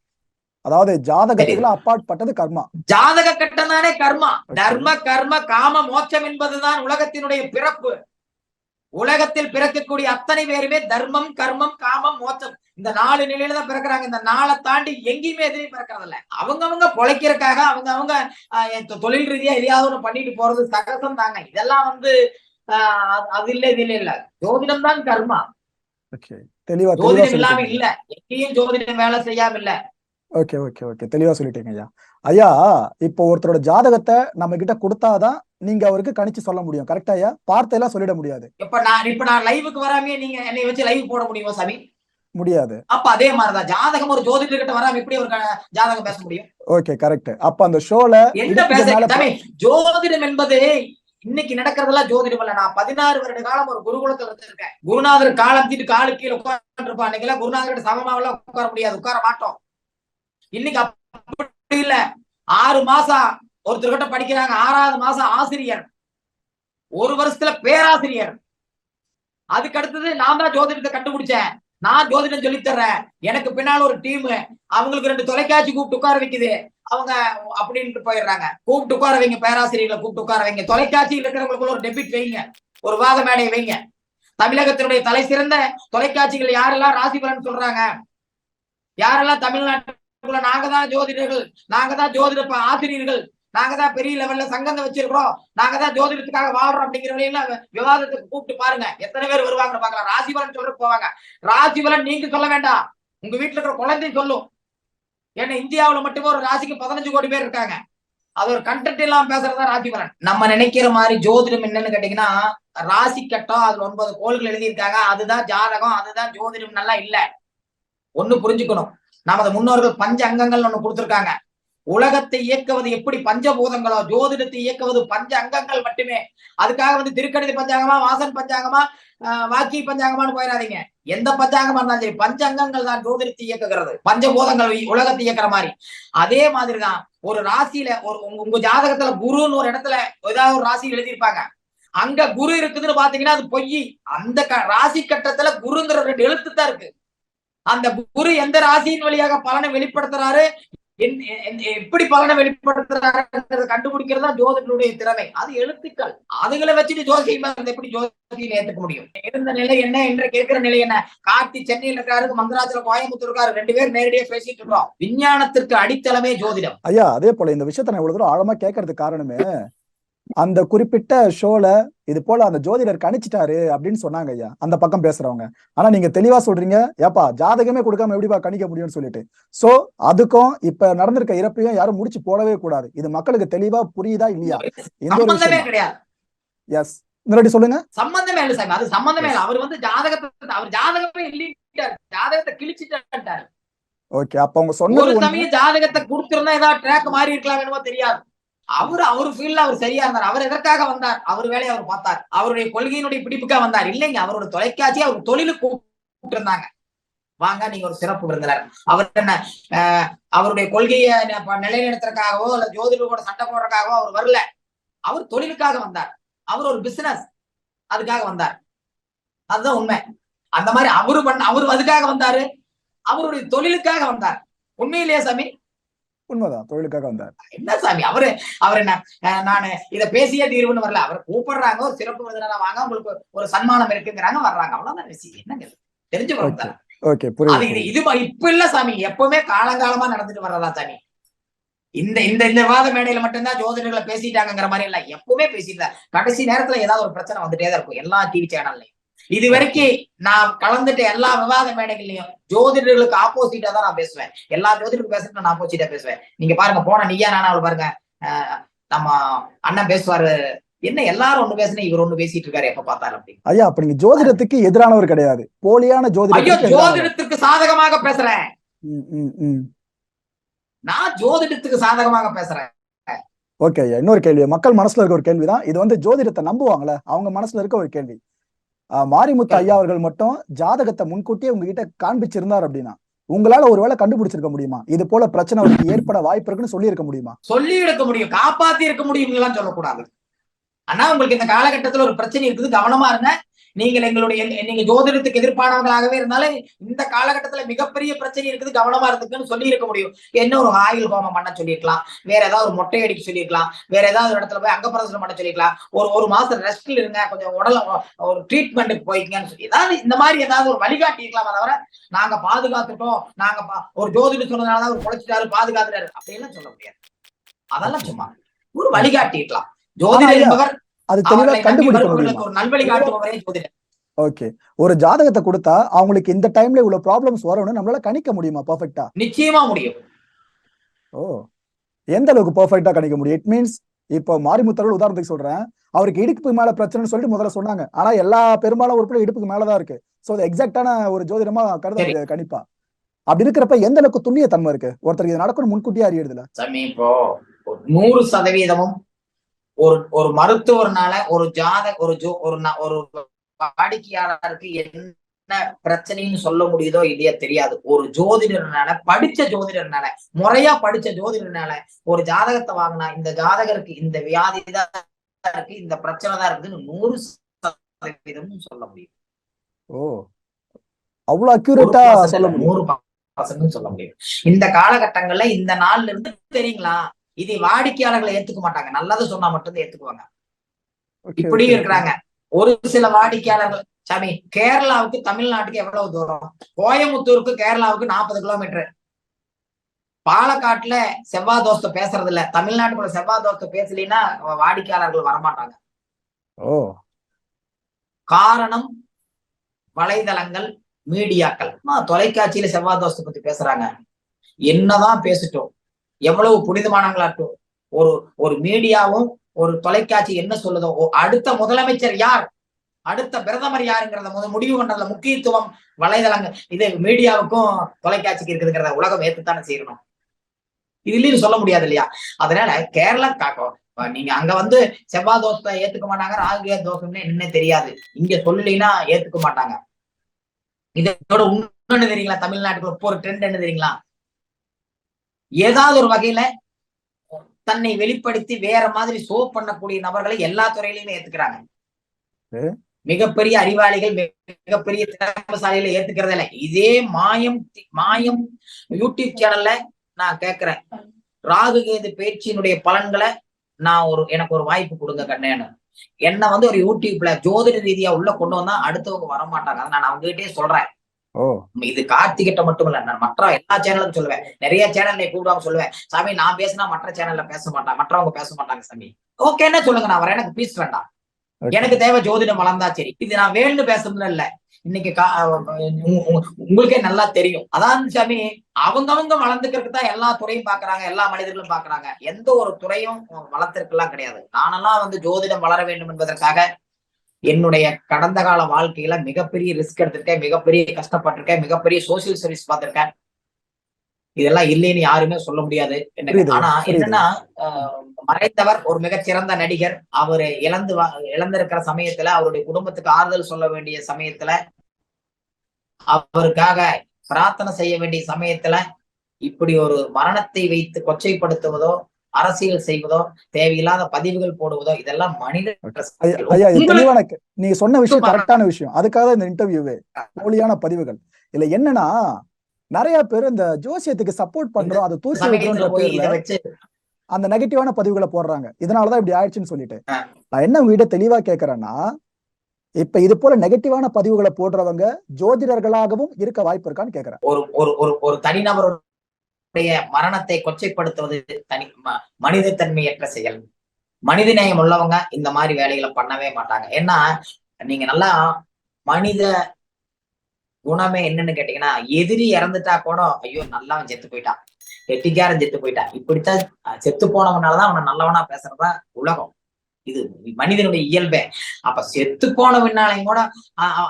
அதாவது ஜாதகத்துக்குள்ள அப்பாற்பட்டது கர்மா.
ஜாதக கட்டம் தானே கர்மா தர்ம கர்ம காம மோட்சம் என்பதுதான் உலகத்தினுடைய பிறப்பு. உலகத்தில் பிறக்கக்கூடிய அத்தனை பேருமே தர்மம் கர்மம் காமம் மோட்சம். இந்த நாலு நிலையில தான் பிறக்கிறாங்க. இந்த நாளை தாண்டி எங்கேயுமே எதுலையும் பிறக்கிறது இல்ல. அவங்க அவங்க பொழைக்கிறதுக்காக அவங்க அவங்க தொழில் ரீதியா எதையாவது ஒண்ணு பண்ணிட்டு போறது சகசம் தாங்க. இதெல்லாம் வந்து ஆஹ், அது- இல்ல இது இல்ல இல்ல. ஜோதிடம் தான் கர்மா ஜோதிடம் இல்லாம இல்ல. எங்கேயும் ஜோதிடம் வேலை செய்யாம இல்ல.
ஓகே ஓகே ஓகே தெளிவா சொல்லிட்டீங்க ஐயா. ஐயா இப்போ ஒருத்தரோட ஜாதகத்தை நம்ம கிட்ட கொடுத்தாதான் நீங்க அவருக்கு கணிச்சு சொல்ல முடியும். கரெக்டா ஐயா? பார்த்தெல்லாம் சொல்லிட முடியாது.
இப்ப நான் இப்ப நான் லைவுக்கு வராமே நீங்க என்னை வச்சு லைவ் போட முடியுமா சாமி?
முடியாது.
அப்ப அதே மாதிரிதான். ஜாதகம் ஒரு ஜோதிடர் கிட்ட வராம எப்படி ஒரு ஜாதகம் பேச முடியும்?
ஓகே கரெக்ட் அப்ப அந்த ஷோல
என்ன பேச ஜோதிடம் என்பது இன்னைக்கு நடக்கிறதெல்லாம் ஜோதிடம் இல்ல. நான் பதினாறு வருட காலம் ஒரு குருகுலத்துல இருந்திருக்கேன். குருநாதர் காலம் தீட்டு காலு கீழே உட்கார்ந்துருப்பான். அன்னைக்கெல்லாம் குருநாதர்கிட்ட சமமாவெல்லாம் உட்கார முடியாது. உட்கார மாட்டோம். இன்னைக்கு அப்படி இல்ல. ஆறு மாசம் ஒருத்தர்கிட்ட படிக்கிறாங்க. ஆறாவது மாசம் ஆசிரியர். ஒரு வருஷத்துல பேராசிரியர். அதுக்கு அடுத்தது நான் தான் ஜோதிடத்தை கண்டுபிடிச்சேன். நான் ஜோதிடம் சொல்லித்தர்றேன் எனக்கு பின்னால ஒரு டீம் அவங்களுக்கு ரெண்டு தொலைக்காட்சி கூப்பிட்டு உட்கார வைக்குது. அவங்க அப்படின்ட்டு போயிடுறாங்க. கூப்பிட்டு உட்கார வைங்க பேராசிரியர்களை கூப்பிட்டு உட்கார வைங்க. தொலைக்காட்சியில் இருக்கிறவங்களுக்குள்ள ஒரு டெபிட் வைங்க. ஒரு வாத மேடை வைங்க. தமிழகத்தினுடைய தலை சிறந்த தொலைக்காட்சிகள் யாரெல்லாம் ராசி பலன் சொல்றாங்க? யாரெல்லாம் தமிழ்நாட்டு தமிழ்நாட்டுக்குள்ள நாங்க தான் ஜோதிடர்கள் நாங்க தான் ஜோதிட ஆசிரியர்கள் நாங்க தான் பெரிய லெவல்ல சங்கத்தை வச்சிருக்கிறோம் நாங்க தான் ஜோதிடத்துக்காக வாழ்றோம் அப்படிங்கிற விவாதத்துக்கு கூப்பிட்டு பாருங்க. எத்தனை பேர் வருவாங்கன்னு பாக்கலாம் ராசிபலன் சொல்ற போவாங்க. ராசிபலன் நீங்க சொல்ல வேண்டாம். உங்க வீட்டுல இருக்கிற குழந்தையும் சொல்லும். ஏன்னா இந்தியாவுல மட்டுமே ஒரு ராசிக்கு பதினஞ்சு கோடி பேர் இருக்காங்க. அது ஒரு கண்டென்ட் இல்லாம பேசுறதா ராசிபலன் நம்ம நினைக்கிற மாதிரி ஜோதிடம் என்னன்னு கேட்டீங்கன்னா ராசி கட்டம் அதுல ஒன்பது கோள்கள் எழுதியிருக்காங்க. அதுதான் ஜாதகம் அதுதான் ஜோதிடம் நல்லா இல்ல. ஒண்ணு புரிஞ்சுக்கணும். நமது முன்னோர்கள் பஞ்ச அங்கங்கள் ஒண்ணு கொடுத்திருக்காங்க. உலகத்தை இயக்குவது எப்படி பஞ்சபூதங்களோ ஜோதிடத்தை இயக்குவது பஞ்ச அங்கங்கள் மட்டுமே. அதுக்காக வந்து திருக்கணித பஞ்சாங்கமா வாசன் பஞ்சாங்கமா ஆஹ் வாக்கி பஞ்சாங்கமான்னு போயிடாதீங்க எந்த பஞ்சாங்கமா இருந்தாலும் சரி பஞ்ச அங்கங்கள் தான் ஜோதிடத்தை இயக்குகிறது. பஞ்சபூதங்கள் உலகத்தை இயக்குற மாதிரி. அதே மாதிரிதான் ஒரு ராசியில ஒரு உங்க- உங்க ஜாதகத்துல குருன்னு ஒரு இடத்துல ஏதாவது ஒரு ராசி எழுதியிருப்பாங்க. அங்க குரு இருக்குதுன்னு பாத்தீங்கன்னா அது பொய். அந்த க- ராசி கட்டத்துல குருங்கிற ரெண்டு எழுத்து தான் இருக்கு. அந்த குரு எந்த ராசியின் வழியாக பலனை வெளிப்படுத்துறாரு? எப்படி பலனை வெளிப்படுத்துறாருன்றத கண்டுபிடிக்கிறது தான் ஜோதிடனுடைய திறமை. அது எழுத்துக்கள். அதுகளை வச்சுட்டு ஜோசியம் எப்படி ஜோசியம் ஏத்துக்க முடியும்? இருந்த நிலை என்ன? என்று கேட்கிற நிலை என்ன? கார்த்தி சென்னையில் இருக்காரு மந்திராஜல கோயம்புத்தூர் இருக்காரு ரெண்டு பேர் நேரடியா பேசிட்டு இருக்கோம். விஞ்ஞானத்திற்கு அடித்தளமே ஜோதிடம்.
ஐயா அதே போல இந்த விஷயத்த நான் இவ்வளவு தூரம் ஆழமா கேட்கறதுக்கு காரணமே அந்த குறிப்பிட்ட ஷோல இது போல அந்த ஜோதிடர் கணிச்சிட்டாரு அப்படின்னு சொன்னாங்க ஐயா. அந்த பக்கம் பேசுறவங்க. ஆனா நீங்க தெளிவா சொல்றீங்க. ஏப்பா ஜாதகமே கொடுக்காம எப்படிப்பா கணிக்க முடியும்னு சொல்லிட்டு. சோ அதுக்கும் இப்ப நடந்திருக்க இறப்பையும் யாரும் முடிச்சு போடவே கூடாது. இது மக்களுக்கு தெளிவா புரியுதா இல்லையா? இந்த ஒரு விஷயம். எஸ் முன்னாடி சொல்லுங்க.
சம்பந்தமே இல்லை சாமி. அது சம்பந்தமே இல்லை. அவர் வந்து ஜாதகத்தை அவர் ஜாதகமே இல்லைட்டார். ஜாதகத்தை கிழிச்சிட்டார்.
ஓகே அப்ப அவங்க சொன்னது
ஒரு சமயம் ஜாதகத்தை கொடுத்திருந்தா ஏதாவது ட்ராக் மாறி இருக்கலாம் என்னமோ தெரியாது. அவர் அவர் ஃபீல்ட்ல அவர் சரியா இருந்தார். அவர் எதற்காக வந்தார்? அவர் வேலையை அவர் பார்த்தார். அவருடைய கொள்கையினுடைய பிடிப்புக்காக வந்தார். இல்லைங்க அவரோட தொலைக்காட்சி அவர் தொழிலுக்கு கூப்பிட்டு இருந்தாங்க. வாங்க நீங்க ஒரு சிறப்பு விருந்தினர். அவர் என்ன ஆஹ், அவருடைய கொள்கையை நிலைநிறுத்துறதுக்காகவோ இல்ல ஜோதிடர் சண்டை போடுறதுக்காகவோ அவர் வரல. அவர் தொழிலுக்காக வந்தார். அவர் ஒரு பிசினஸ் அதுக்காக வந்தார். அதுதான் உண்மை. அந்த மாதிரி அவரு பண்ண அவரு அதுக்காக வந்தாரு. அவருடைய தொழிலுக்காக வந்தார். உண்மையிலேயே சாமி
உண்மைதான் தொழிலுக்காக வந்தார்.
என்ன சாமி அவரு அவர் என்ன நானு இத பேசியே தீர்வுன்னு வரல. அவர் கூப்பிடுறாங்க ஒரு சிறப்பு விருந்தினரா வாங்க உங்களுக்கு ஒரு சன்மானம் இருக்குங்கிறாங்க வர்றாங்க. அவ்வளவுதான் விஷயம். என்னங்க? தெரிஞ்சு
ஓகே புரியுது
இது இப்ப இல்ல சாமி எப்பவுமே காலங்காலமா நடந்துட்டு வர்றதா சாமி? இந்த இந்த இந்த விவாத மேடையில மட்டும்தான் ஜோதிடர்களை பேசிட்டாங்கிற மாதிரி இல்ல எப்பவுமே பேசிட்டு. கடைசி நேரத்துல ஏதாவது ஒரு பிரச்சனை வந்துட்டே தான் இருக்கும் எல்லா டிவி சேனல்லையும் இது வரைக்கும் நான் கலந்துட்ட எல்லா விவாத மேடைகள்லயும் ஜோதிடர்களுக்கு ஆப்போசிட்டா தான் நான் பேசுவேன். எல்லா ஜோதிடருக்கு பேசுறது நான் ஆப்போசிட்டா பேசுவேன். நீங்க பாருங்க போன நீயா நானா பாருங்க நம்ம அண்ணன் பேசுவாரு. என்ன எல்லாரும் ஒண்ணு பேசுனா இவர் ஒண்ணு பேசிட்டு இருக்காரு எப்ப பார்த்தாலும் அப்படி
ஐயா அப்ப நீங்க ஜோதிடத்துக்கு எதிரானவர் கிடையாது. போலியான
ஐயோ
ஜோதிடத்துக்கு
சாதகமாக பேசுறேன். நான் ஜோதிடத்துக்கு சாதகமாக பேசுறேன்.
ஓகே இன்னொரு கேள்வி. மக்கள் மனசுல இருக்க ஒரு கேள்விதான். இது வந்து ஜோதிடத்தை நம்புவாங்கல்ல அவங்க மனசுல இருக்க ஒரு கேள்வி. மாரிமுத்து ஐயா அவர்கள் மட்டும் ஜாதகத்தை முன்கூட்டியே உங்ககிட்ட காண்பிச்சிருந்தார் அப்படின்னா உங்களால ஒருவேளை கண்டுபிடிச்சிருக்க முடியுமா? இது போல பிரச்சனை அவருக்கு ஏற்பட வாய்ப்பு இருக்குன்னு சொல்லி இருக்க முடியுமா?
சொல்லி இருக்க முடியும். காப்பாத்தி இருக்க முடியும் சொல்லக்கூடாது. ஆனா உங்களுக்கு இந்த காலகட்டத்துல ஒரு பிரச்சனை இருக்குது. கவனமா இருங்க. நீங்கள் எங்களுடைய நீங்க ஜோதிடத்துக்கு எதிர்ப்பானவங்களாகவே இருந்தாலும் இந்த காலகட்டத்துல மிகப்பெரிய பிரச்சனை இருக்குது கவனமா இருந்துக்குன்னு சொல்லி இருக்க முடியும். என்ன ஒரு ஆயுள் ஹோமம் பண்ண சொல்லியிருக்கலாம். வேற ஏதாவது ஒரு மொட்டை அடிக்க சொல்லியிருக்கலாம். வேற ஏதாவது ஒரு இடத்துல போய் அங்க பிரதர்சனம் பண்ண சொல்லியிருக்கலாம். ஒரு ஒரு மாசம் ரெஸ்ட்ல இருங்க கொஞ்சம் உடல ஒரு ட்ரீட்மெண்ட்டுக்கு போய்க்கங்கன்னு சொல்லி. ஏதாவது இந்த மாதிரி ஏதாவது ஒரு வழிகாட்டி இருக்கலாமா தவிர நாங்க பாதுகாத்துட்டோம் நாங்க பா- ஒரு ஜோதிடம் சொன்னதுனாலதான் அவர் பொழைச்சிட்டாரு பாதுகாத்துட்டாரு. அப்படின்லாம் சொல்ல முடியாது. அதெல்லாம் சும்மா ஒரு வழிகாட்டி இருக்கலாம் ஜோதிடர் என்பவர்
அது தெளிவா கண்டுபிடிக்க முடியுமா? ஓகே. ஒரு ஜாதகத்தை கொடுத்தா அவங்களுக்கு இந்த டைம்ல இவ்வளவு ப்ராப்ளம்ஸ் வரும்னு நம்மளால கணிக்க முடியுமா? பர்ஃபெக்டா
நிச்சயமா முடியும்.
ஓ. எந்த அளவுக்கு பர்ஃபெக்டா கணிக்க முடியும்? இட் மீன்ஸ் இப்போ மாரிமுத்தர்கள் உதாரணத்துக்கு சொல்றேன். அவருக்கு இடுப்புக்கு மேல பிரச்சனைன்னு சொல்லிட்டு முதல்ல சொன்னாங்க. ஆனா எல்லா பெரும்பாலும் உறுப்பினர் இடுப்புக்கு மேலதான் இருக்கு. சோ அது எக்ஸாக்டான ஒரு ஜோதிடமா கருத கணிப்பா. அப்படி இருக்கிறப்ப எந்த அளவுக்கு துல்லிய தன்மை இருக்கு? ஒருத்தருக்கு இது நடக்கணும் முன்கூட்டியே அறியறதுல
இப்போ நூறு சதவீதமும் ஒரு ஒரு மருத்துவர்னால ஒரு ஜாத ஒரு ஜோ ஒரு ஒரு வாடிக்கையாளருக்கு என்ன பிரச்சனைன்னு சொல்ல முடியுதோ இல்லையா தெரியாது. ஒரு ஜோதிடர்னால படிச்ச ஜோதிடர்னால முறையா படிச்ச ஜோதிடர்னால ஒரு ஜாதகத்தை வாங்கினா இந்த ஜாதகருக்கு இந்த வியாதி தான் இருக்கு இந்த பிரச்சனை தான் இருக்குதுன்னு நூறு சதவீதம் சொல்ல முடியும்.
ஓ. அவ்வளவு அக்யூரேட்டா சொல்ல முடியும்.
நூறு பர்சன்ட் சொல்ல முடியும். இந்த காலகட்டங்கள்ல இந்த நாள்ல இருந்து தெரியுங்களா? இதை வாடிக்கையாளர்களை ஏத்துக்க மாட்டாங்க. நல்லது சொன்னா மட்டும்தான் ஏத்துக்குவாங்க. இப்படியும். இருக்கிறாங்க. ஒரு சில வாடிக்கையாளர்கள் சாமி கேரளாவுக்கு தமிழ்நாட்டுக்கு எவ்வளவு தூரம்? கோயமுத்தூருக்கு கேரளாவுக்கு நாற்பது கிலோமீட்டர். பாலக்காட்டுல செவ்வாய் தோஸ்தை பேசுறது இல்ல தமிழ்நாட்டுக்குள்ள செவ்வாய் தோஸ்தை பேசலின்னா வாடிக்கையாளர்கள் வரமாட்டாங்க.
ஓ.
காரணம் வலைதளங்கள் மீடியாக்கள். தொலைக்காட்சியில செவ்வாய் தோஸ்தை பத்தி பேசுறாங்க. என்னதான் பேசட்டும். எவ்வளவு புனிதமானவங்களாட்டும். ஒரு ஒரு மீடியாவும் ஒரு தொலைக்காட்சி என்ன சொல்லுதோ ஓ, அடுத்த முதலமைச்சர் யார்? அடுத்த பிரதமர் யாருங்கிறத முதல் முடிவு பண்றதுல முக்கியத்துவம் வலைதளங்கள் இது மீடியாவுக்கும் தொலைக்காட்சிக்கு இருக்குதுங்கிறத உலகம் ஏத்துத்தானே செய்யணும். இதுலயும் சொல்ல முடியாது இல்லையா? அதனால கேரளா காக்கும் நீங்க அங்க வந்து செவ்வாய் தோசத்தை ஏத்துக்க மாட்டாங்க ராகு தோசம்னு என்ன தெரியாது. இங்க சொல்லலைன்னா ஏத்துக்க மாட்டாங்க. இதோட உண்மை தெரியுங்களா? தமிழ்நாட்டுக்குள்ள இப்போ ஒரு ட்ரெண்ட் என்ன தெரியுங்களா? ஏதாவது ஒரு வகையில தன்னை வெளிப்படுத்தி வேற மாதிரி சோ பண்ணக்கூடிய நபர்களை எல்லா துறையிலுமே ஏத்துக்கிறாங்க. மிகப்பெரிய அறிவாளிகள் மிகப்பெரிய திறமசாலிகளை ஏத்துக்கிறதே இல்லை. இதே மாயம் மாயம் யூடியூப் சேனல்ல நான் கேக்குறேன். ராகு கேது பேச்சினுடைய பலன்களை நான் ஒரு எனக்கு ஒரு வாய்ப்பு கொடுங்க கண்ணேன்னு என்ன வந்து ஒரு யூடியூப்ல ஜோதிட ரீதியா உள்ள கொண்டு வந்தா அடுத்தவங்க வர மாட்டாங்க அதை நான் அவங்ககிட்டயே சொல்றேன். இது கார்த்திகிட்ட மட்டும் இல்ல நான் மற்ற எல்லா சேனலுக்கும் சொல்லுவேன். நிறைய சேனல்ல கூப்பிடுவாங்க சொல்லுவேன். சாமி நான் பேசினா மற்ற சேனல்ல பேச மாட்டாங்க மற்றவங்க பேச மாட்டாங்க சாமி. ஓகேன்னா சொல்லுங்க நான் வரேன் எனக்கு பீஸ் வேண்டாம். எனக்கு தேவை ஜோதிடம் வளர்ந்தா சரி. இது நான் வேணும்னு பேசுறதுல இல்ல. இன்னைக்கு உங்களுக்கே நல்லா தெரியும். அதான் சாமி அவங்கவங்க வளர்ந்துக்கிறதுக்கு தான் எல்லா துறையும் பாக்குறாங்க எல்லா மனிதர்களும் பாக்குறாங்க. எந்த ஒரு துறையும் வளர்த்திருக்கலாம் கிடையாது. நானெல்லாம் வந்து ஜோதிடம் வளர வேண்டும் என்பதற்காக என்னுடைய கடந்த கால வாழ்க்கையில மிகப்பெரிய ரிஸ்க் எடுத்திருக்கேன் மிகப்பெரிய கஷ்டப்பட்டிருக்கேன் மிகப்பெரிய சோசியல் சர்வீஸ் பார்த்திருக்கேன். இதெல்லாம் இல்லைன்னு யாருமே சொல்ல முடியாது ஆனா. என்னன்னா மறைந்தவர் ஒரு மிகச்சிறந்த நடிகர். அவரு இழந்து இழந்திருக்கிற சமயத்துல அவருடைய குடும்பத்துக்கு ஆறுதல் சொல்ல வேண்டிய சமயத்துல அவருக்காக பிரார்த்தனை செய்ய வேண்டிய சமயத்துல இப்படி ஒரு மரணத்தை வைத்து கொச்சைப்படுத்துவதோ அரசியல் செய்வதோ தேவையில்லாத பதிவுகள் போடுவதோ இதெல்லாம் மனித
தெளிவான நீங்க சொன்ன விஷயம் கரெக்டான விஷயம். அதுக்காக இந்த இன்டர்வியூவே போலியான பதிவுகள். இல்ல என்னன்னா நிறைய பேர் இந்த ஜோசியத்துக்கு சப்போர்ட் பண்றோம் அதை தூக்கி வைக்கிறோன்ற பேர்ல
இதை வச்சு
அந்த நெகட்டிவான பதிவுகளை போடுறாங்க. இதனாலதான் இப்படி ஆயிடுச்சுன்னு சொல்லிட்டு. நான் என்ன உங்ககிட்ட தெளிவா கேக்குறேன்னா இப்ப இது போல நெகட்டிவான பதிவுகளை போடுறவங்க ஜோதிடர்களாகவும் இருக்க வாய்ப்பு இருக்கான்னு கேக்குறேன்.
ஒரு ஒரு ஒரு தனிநபருடைய மரணத்தை கொச்சைப்படுத்துவது தனி ம- மனிதத்தன்மையற்ற செயல். மனித நேயம் உள்ளவங்க இந்த மாதிரி வேலைகளை பண்ணவே மாட்டாங்க. ஏன்னா நீங்க நல்லா மனித குணமே என்னன்னு கேட்டீங்கன்னா எதிரி இறந்துட்டா கூட ஐயோ நல்லா அவன் செத்து போயிட்டான். கெட்டிக்காரன் செத்து போயிட்டான். இப்படித்தான் செத்து போனவனாலதான் அவனை நல்லவனா பேசுறதா உலகம். இது மனிதனுடைய இயல்பே. அப்ப செத்து போனவனாலையும் கூட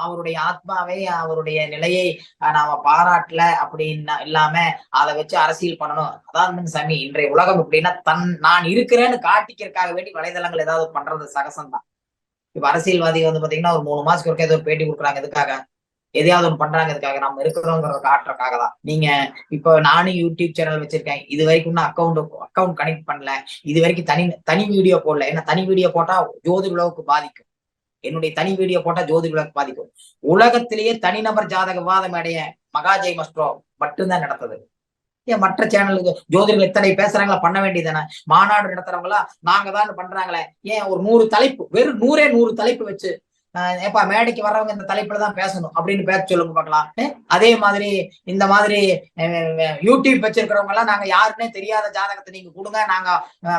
அவருடைய ஆத்மாவை அவருடைய நிலையை நாம பாராட்டல அப்படின்னு இல்லாம அதை வச்சு அரசியல் பண்ணணும். அதான் சாமி இன்றைய உலகம் அப்படின்னா தன் நான் இருக்கிறேன்னு காட்டிக்கிறதுக்காக வேண்டி வலைதளங்கள் ஏதாவது பண்றது சகசம் தான் இப்ப அரசியல்வாதி வந்து பாத்தீங்கன்னா ஒரு மூணு மாசத்துக்கு ஒருக்கா ஏதோ ஒரு பேட்டி கொடுக்குறாங்க. எதுக்காக? எதையாவது ஒன்று பண்றாங்க இதுக்காக நம்ம இருக்கிறோங்கிறத காட்டுறதுக்காக தான். நீங்க இப்போ நானும் யூடியூப் சேனல் வச்சிருக்கேன். இது வரைக்கும் இன்னும் அக்கௌண்ட் அக்கௌண்ட் கனெக்ட் பண்ணல. இது வரைக்கும் தனி தனி வீடியோ போடல. ஏன்னா தனி வீடியோ போட்டா ஜோதி உலகுக்கு பாதிக்கும். என்னுடைய தனி வீடியோ போட்டா ஜோதி உலகுக்கு பாதிக்கும். உலகத்திலேயே தனிநபர் ஜாதக விவாதம் அடைய மகாஜெய் மஸ்ட்ரோ மட்டும்தான் நடத்துது. ஏன் மற்ற சேனலுக்கு ஜோதிடர்கள் எத்தனை பேசுறாங்களா பண்ண வேண்டியதானே மாநாடு நடத்துறவங்களா? நாங்க தான் பண்றாங்களே. ஏன் ஒரு நூறு தலைப்பு வெறும் நூறே நூறு தலைப்பு வச்சு ஏப்பா மேடைக்கு வர்றவங்க இந்த தலைப்புல தான் பேசணும் அப்படின்னு பேச சொல்லுங்க பார்க்கலாம். அதே மாதிரி இந்த மாதிரி யூடியூப் வச்சிருக்கிறவங்க எல்லாம் நாங்க யாருன்னே தெரியாத ஜாதகத்தை நீங்க கொடுங்க. நாங்க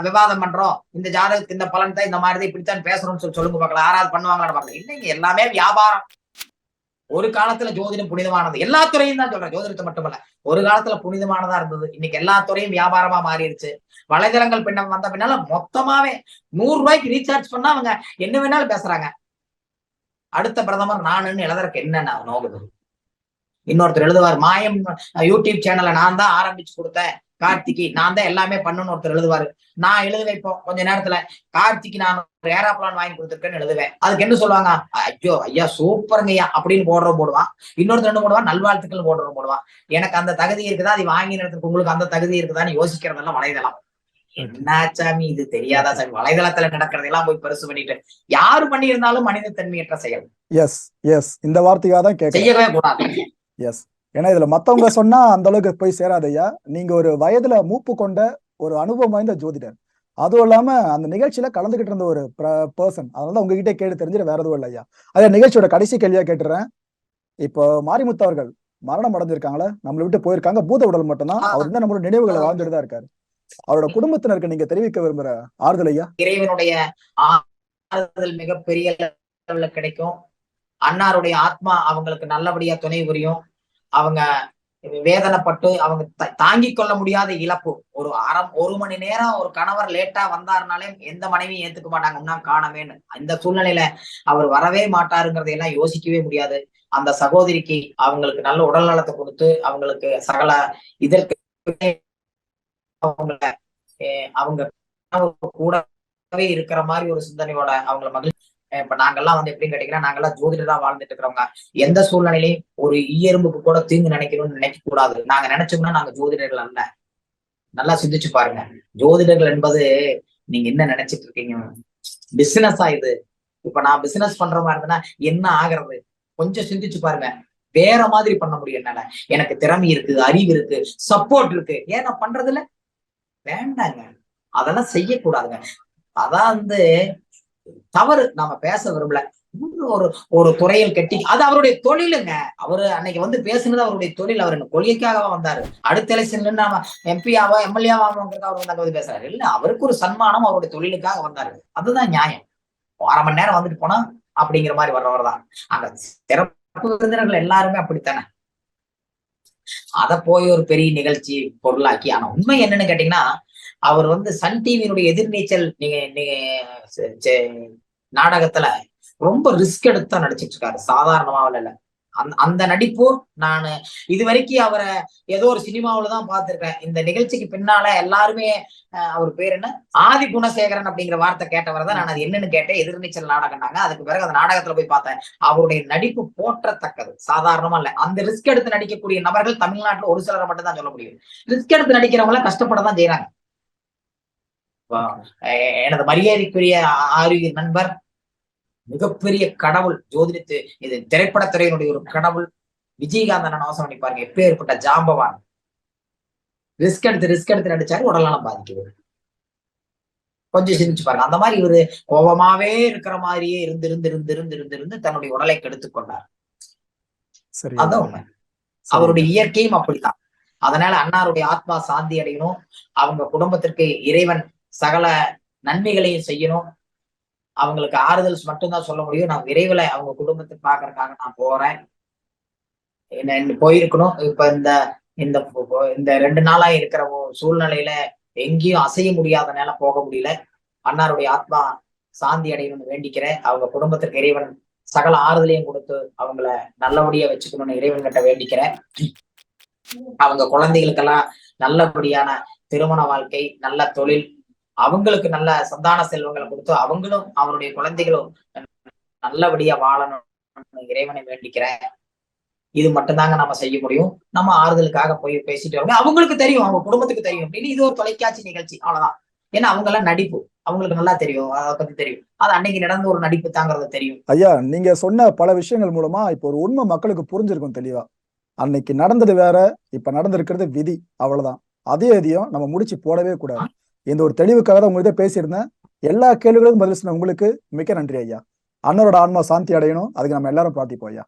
விவாதம் பண்றோம். இந்த ஜாதகத்துக்கு இந்த பலன் தான் இந்த மாதிரி தான் இப்படித்தான் பேசணும்னு சொல்லி சொல்லுங்க பார்க்கலாம். யாராவது பண்ணுவாங்களான்னு பார்க்கலாம். இல்லைங்க எல்லாமே வியாபாரம். ஒரு காலத்துல ஜோதிடம் புனிதமானது. எல்லா துறையும் தான் சொல்றேன். ஜோதிடத்தை மட்டுமல்ல. ஒரு காலத்துல புனிதமானதா இருந்தது. இன்னைக்கு எல்லா துறையும் வியாபாரமா மாறிடுச்சு. வலைதளங்கள் பின்ன வந்த பின்னால மொத்தமாவே நூறு ரூபாய்க்கு ரீசார்ஜ் பண்ணா அவங்க என்ன வேணாலும் பேசுறாங்க. அடுத்த பிரதமர் நானுன்னு எழுதுறதுக்கு என்னென்ன நோகுது? இன்னொருத்தர் எழுதுவார் மாயம் யூடியூப் சேனலை நான் தான் ஆரம்பிச்சு கொடுத்தேன். கார்த்திக்கு நான் தான் எல்லாமே பண்ணுன்னு ஒருத்தர் எழுதுவாரு. நான் எழுதுவேன் இப்போ கொஞ்ச நேரத்துல. கார்த்திக்கு நான் ஒரு ஏராப்ளான் வாங்கி கொடுத்துருக்கேன்னு எழுதுவேன். அதுக்கு என்ன சொல்லுவாங்க? ஐயோ ஐயா சூப்பருங்க ஐயா அப்படின்னு போடுறோம் போடுவான். இன்னொருத்தர் ரெண்டு போடுவான்? நல்வாழ்த்துக்கள் போடுறோம் போடுவான். எனக்கு அந்த தகுதி இருக்குதா? அது வாங்கி நேரத்துக்கு உங்களுக்கு அந்த தகுதி இருக்குதான்னு யோசிக்கிறதெல்லாம் வளைதலாம் என்ன சாமி இது தெரியாதா சாமி வலைதளத்துல நடக்கிறதெல்லாம் போய் பெருசு பண்ணிட்டு யாரு பண்ணியிருந்தாலும் மனிதத்தன்மையற்ற செயல்.
எஸ் எஸ் இந்த வார்த்தைக்காக தான் கேட்கறேன்.
செய்யவே கூடாது.
எஸ் ஏன்னா இதுல மத்தவங்க சொன்னா அந்த அளவுக்கு போய் சேராதையா நீங்க ஒரு வயதுல மூப்பு கொண்ட ஒரு அனுபவம் வாய்ந்த ஜோதிடர். அதுவும் இல்லாம அந்த நிகழ்ச்சியில கலந்துகிட்டு இருந்த ஒரு பர்சன் அதனால தான் உங்ககிட்ட கேட்டு தெரிஞ்சிட வேற எதுவும் இல்லை ஐயா. அதே நிகழ்ச்சியோட கடைசி கேள்வியா கேட்டுறேன். இப்போ மாரிமுத்து அவர்கள் மரணம் அடைஞ்சிருக்காங்களே நம்மளை விட்டு போயிருக்காங்க. பூத உடல் மட்டும்தான். அவர் இன்னும் நம்மளோட நினைவுகளை வாழ்ந்துட்டு தான் இருக்காரு. அவரோட குடும்பத்தினருக்கு நீங்க தெரிவிக்க விரும்புற ஆறுதல் ஐயா?
இறைவனுடைய ஆறுதல் மிகப்பெரிய அளவுல கிடைக்கும். அன்னாருடைய ஆத்மா அவங்களுக்கு நல்லபடியா துணை புரியும். அவங்க வேதனைப்பட்டு அவங்க தாங்கி கொள்ள முடியாத இழப்பு. ஒரு அரை ஒரு மணி நேரம் ஒரு கணவர் லேட்டா வந்தாருனாலே எந்த மனைவியும் ஏத்துக்க மாட்டாங்க. இன்னும் காணவேன்னு அந்த சூழ்நிலையில அவர் வரவே மாட்டாருங்கிறதை எல்லாம் யோசிக்கவே முடியாது. அந்த சகோதரிக்கு அவங்களுக்கு நல்ல உடல் நலத்தை கொடுத்து அவங்களுக்கு சகல இதற்கு அவங்கள அவங்க கூடவே இருக்கிற மாதிரி ஒரு சிந்தனையோட அவங்கள மகிழ்ச்சி இப்ப நாங்கெல்லாம் வந்து எப்படின்னு கேட்டீங்கன்னா நாங்கெல்லாம் ஜோதிடரா வாழ்ந்துட்டு இருக்கிறவங்க. எந்த சூழ்நிலையிலையும் ஒரு ஈயரும்புக்கு கூட தீங்கு நினைக்கணும்னு நினைக்க கூடாது நாங்க நினைச்சோம்னா நாங்க ஜோதிடர்கள் அல்ல. நல்லா சிந்திச்சு பாருங்க. ஜோதிடர்கள் என்பது நீங்க என்ன நினைச்சிட்டு இருக்கீங்க? பிசினஸா இது. இப்ப நான் பிசினஸ் பண்ற மாதிரி இருந்தேன்னா என்ன ஆகிறது? கொஞ்சம் சிந்திச்சு பாருங்க. வேற மாதிரி பண்ண முடியும் என்னால. எனக்கு திறமை இருக்கு அறிவு இருக்கு சப்போர்ட் இருக்கு. ஏன் நான் பண்றது இல்லை வேண்டாங்க. அதெல்லாம் செய்யக்கூடாதுங்க. அதான் வந்து தவறு. நாம பேச விரும்பல. ஒரு ஒரு துறையில் கட்டி அது அவருடைய தொழிலுங்க. அவரு அன்னைக்கு வந்து பேசுனது அவருடைய தொழில். அவர் கொள்கைக்காக வந்தாரு. அடுத்த எலெக்ஷன்ல நாம எம்பியாவோ எம்எல்ஏவாங்கிறத அவர் வந்து அங்க வந்து பேசுறாரு. இல்ல அவருக்கு ஒரு சன்மானம் அவருடைய தொழிலுக்காக வந்தாரு. அதுதான் நியாயம். அரை மணி நேரம் வந்துட்டு போனா அப்படிங்கிற மாதிரி வர்றவர் தான் அந்த சிறப்பு விருந்தினர்கள் எல்லாருமே அப்படித்தானே? அதை போய் ஒரு பெரிய நிகழ்ச்சி பொருளாக்கி ஆனா உண்மை என்னன்னு கேட்டீங்கன்னா அவர் வந்து சன் டிவியினுடைய எதிர்நீச்சல் நீங்க நீங்க நாடகத்துல ரொம்ப ரிஸ்க் எடுத்து தான் நடிச்சிட்டு இருக்காரு. சாதாரணமாவில் இல்லை. அந்த நடிப்பு நான். இது வரைக்கும் அவரை ஏதோ ஒரு சினிமாவில தான் பார்த்திருக்கேன். இந்த நிகழ்ச்சிக்கு பின்னால எல்லாருமே அவர் பேர் என்ன? ஆதி குணசேகரன் அப்படிங்கிற வார்த்தை கேட்டவர் தான் நான் அது என்னன்னு கேட்டேன். எதிர்நீச்சல் நாடகம்னாங்க அதுக்கு பிறகு அந்த நாடகத்துல போய் பார்த்தேன். அவருடைய நடிப்பு போற்றத்தக்கது. சாதாரணமா இல்ல. அந்த ரிஸ்க் எடுத்து நடிக்கக்கூடிய நபர்கள் தமிழ்நாட்டுல ஒரு சிலரை மட்டும் தான் சொல்ல முடியும். ரிஸ்க் எடுத்து நடிக்கிறவங்க எல்லாம் கஷ்டப்பட தான் செய்யறாங்க எனது மரியாதைக்குரிய ஆ- ஆரோக்கிய நண்பர் மிகப்பெரிய கடவுள் ஜோதிடத்து இது திரைப்படத்துறையினுடைய ஒரு கடவுள். விஜயகாந்த் அண்ணன் அவசரம் பண்ணி பாருங்க எப்பேற்பட்ட ஜாம்பவான். ரிஸ்க் எடுத்து ரிஸ்க் எடுத்து நடிச்சாரு உடல்நலம் பாதிக்குது. கொஞ்சம் சிந்திச்சு பாருங்க அந்த மாதிரி இவரு கோபமாவே இருக்கிற மாதிரியே இருந்து இருந்து இருந்து இருந்து இருந்து இருந்து தன்னுடைய உடலை கெடுத்துக் கொண்டார். அதான் உண்மை. அவருடைய இயற்கையும் அப்படித்தான். அதனால அன்னாருடைய ஆத்மா சாந்தி அடையணும். அவங்க குடும்பத்திற்கு இறைவன் சகல நன்மைகளையும் செய்யணும். அவங்களுக்கு ஆறுதல் மட்டும்தான் சொல்ல முடியும். நான் விரைவில் அவங்க குடும்பத்தை பார்க்கறதுக்காக நான் போறேன். என்ன என்ன போயிருக்கணும். இப்ப இந்த இந்த இந்த ரெண்டு நாளா இருக்கிற சூழ்நிலையில எங்கேயும் அசைய முடியாதனால போக முடியல. அன்னாருடைய ஆத்மா சாந்தி அடையணும்னு வேண்டிக்கிறேன். அவங்க குடும்பத்திற்கு இறைவன் சகல ஆறுதலையும் கொடுத்து அவங்கள நல்லபடியா வச்சுக்கணும்னு இறைவன் கிட்ட வேண்டிக்கிறேன். அவங்க குழந்தைகளுக்கெல்லாம் நல்லபடியான திருமண வாழ்க்கை நல்ல தொழில் அவங்களுக்கு நல்ல சந்தான செல்வங்களை கொடுத்து அவங்களும் அவருடைய குழந்தைகளும் நல்லபடியா வாழணும். இறைவனை வேண்டிக்கிறேன். இது மட்டும்தாங்க நம்ம செய்ய முடியும். நம்ம ஆறுதலுக்காக போய் பேசிட்டு வரோம் அவங்களுக்கு தெரியும். அவங்க குடும்பத்துக்கு தெரியும். அப்படின்னு இது ஒரு தொலைக்காட்சி நிகழ்ச்சி. அவ்வளவுதான். ஏன்னா அவங்க எல்லாம் நடிப்பு. அவங்களுக்கு நல்லா தெரியும். அதை பத்தி தெரியும். அது அன்னைக்கு நடந்த ஒரு நடிப்பு தாங்கிறது தெரியும்.
ஐயா நீங்க சொன்ன பல விஷயங்கள் மூலமா இப்போ ஒரு உண்மை மக்களுக்கு புரிஞ்சிருக்கும் தெளிவா. அன்னைக்கு நடந்தது வேற இப்ப நடந்திருக்கிறது விதி. அவ்வளவுதான். அதே இதையும் நம்ம முடிச்சு போடவே கூடாது. இந்த ஒரு தெளிவுக்காக தான் உங்கள்கிட்ட பேசியிருந்தேன். எல்லா கேள்விகளுக்கும் பதில் சொன்ன உங்களுக்கு மிக்க நன்றி ஐயா. அண்ணனோட ஆன்மா சாந்தி அடையணும். அதுக்கு நம்ம எல்லாரும் பிரார்த்திப்போம் ஐயா.